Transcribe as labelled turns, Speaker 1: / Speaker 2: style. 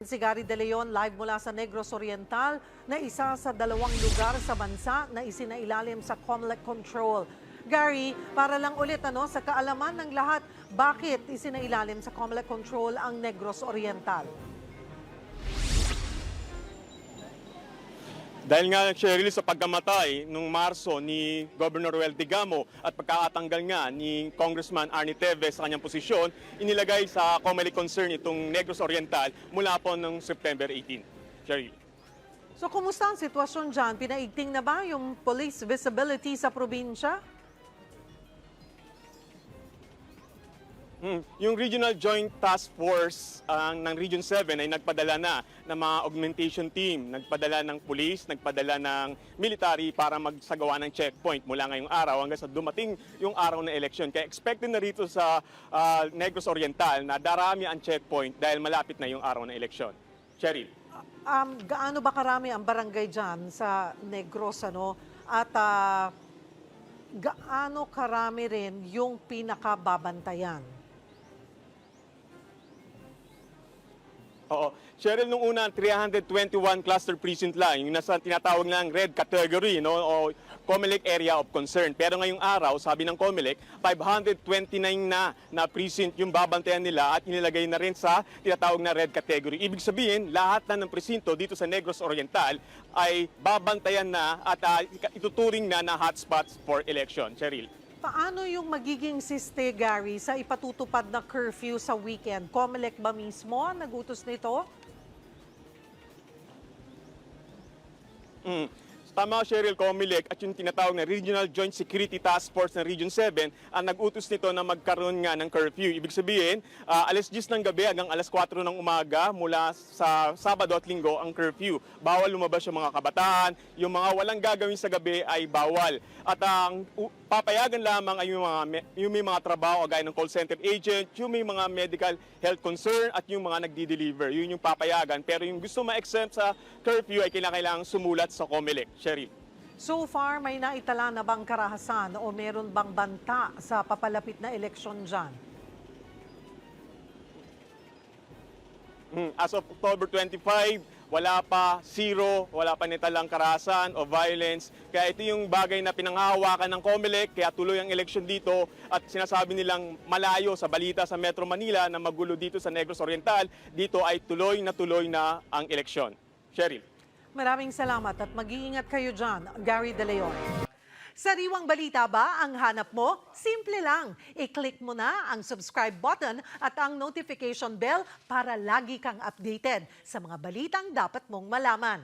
Speaker 1: Si Gary De Leon live mula sa Negros Oriental na isa sa dalawang lugar sa bansa na isinailalim sa COMELEC control. Gary, para lang ulit ano, sa kaalaman ng lahat, bakit isinailalim sa COMELEC control ang Negros Oriental?
Speaker 2: Dahil nga, Cheryl, sa pagkamatay nung Marso ni Governor Ruel Digamo at pagkakatanggal nga ni Congressman Arnie Teves sa kanyang posisyon, inilagay sa Comelec Concern itong Negros Oriental mula po noong September 18. Cheryl.
Speaker 1: So, kumusta ang sitwasyon dyan? Pinaigting na ba yung police visibility sa probinsya?
Speaker 2: Hmm, Yung Regional Joint Task Force ang ng Region 7 ay nagpadala na ng mga augmentation team, nagpadala ng police, nagpadala ng military para magsagawa ng checkpoint mula ngayong araw hanggang sa dumating yung araw ng election. Kaya expected na rito sa ah, Negros Oriental na darami ang checkpoint dahil malapit na yung araw ng election. Cheryl.
Speaker 1: Um, gaano ba karami ang barangay dyan sa Negros? Ano? At ah, gaano karami rin yung pinakababantayan?
Speaker 2: Oo. Cheryl, nung una, 321 cluster precinct lang, yung nasa tinatawag ng red category, no, o COMELEC area of concern. Pero ngayong araw, sabi ng COMELEC, 529 na na precinct yung babantayan nila at inilagay na rin sa tinatawag na red category. Ibig sabihin, lahat na ng presinto dito sa Negros Oriental ay babantayan na at ah, ituturing na na hotspots for election. Cheryl.
Speaker 1: Paano yung magiging siste, Gary, sa ipatutupad na curfew sa weekend? Comelec ba mismo nagutos nito?
Speaker 2: Mm. Tama, Cheryl Comelec at yung tinatawag na Regional Joint Security Task Force ng Region 7 ang nag-utos nito na magkaroon nga ng curfew. Ibig sabihin, ah, alas 10 ng gabi hanggang alas 4 ng umaga mula sa Sabado at Linggo ang curfew. Bawal lumabas yung mga kabataan, yung mga walang gagawin sa gabi ay bawal. At ang u- papayagan lamang ay yung mga, yung may mga trabaho gaya ng call center agent, yung may mga medical health concern at yung mga nagdi-deliver. Yun yung papayagan. Pero yung gusto ma-exempt sa curfew ay kailangan sumulat sa COMELEC. Cheryl.
Speaker 1: So far, may naitala na bang karahasan o meron bang banta sa papalapit na eleksyon dyan?
Speaker 2: Mm, As of October 25, wala pa zero, wala pa nitalang karahasan o violence. Kaya ito yung bagay na pinanghahawakan ng COMELEC, kaya tuloy ang eleksyon dito at sinasabi nilang malayo sa balita sa Metro Manila na magulo dito sa Negros Oriental, dito ay tuloy na tuloy na ang eleksyon. Cheryl.
Speaker 1: Maraming salamat at mag-iingat kayo dyan, Gary De Leon. Sariwang balita ba ang hanap mo? Simple lang. I-click mo na ang subscribe button at ang notification bell para lagi kang updated sa mga balitang dapat mong malaman.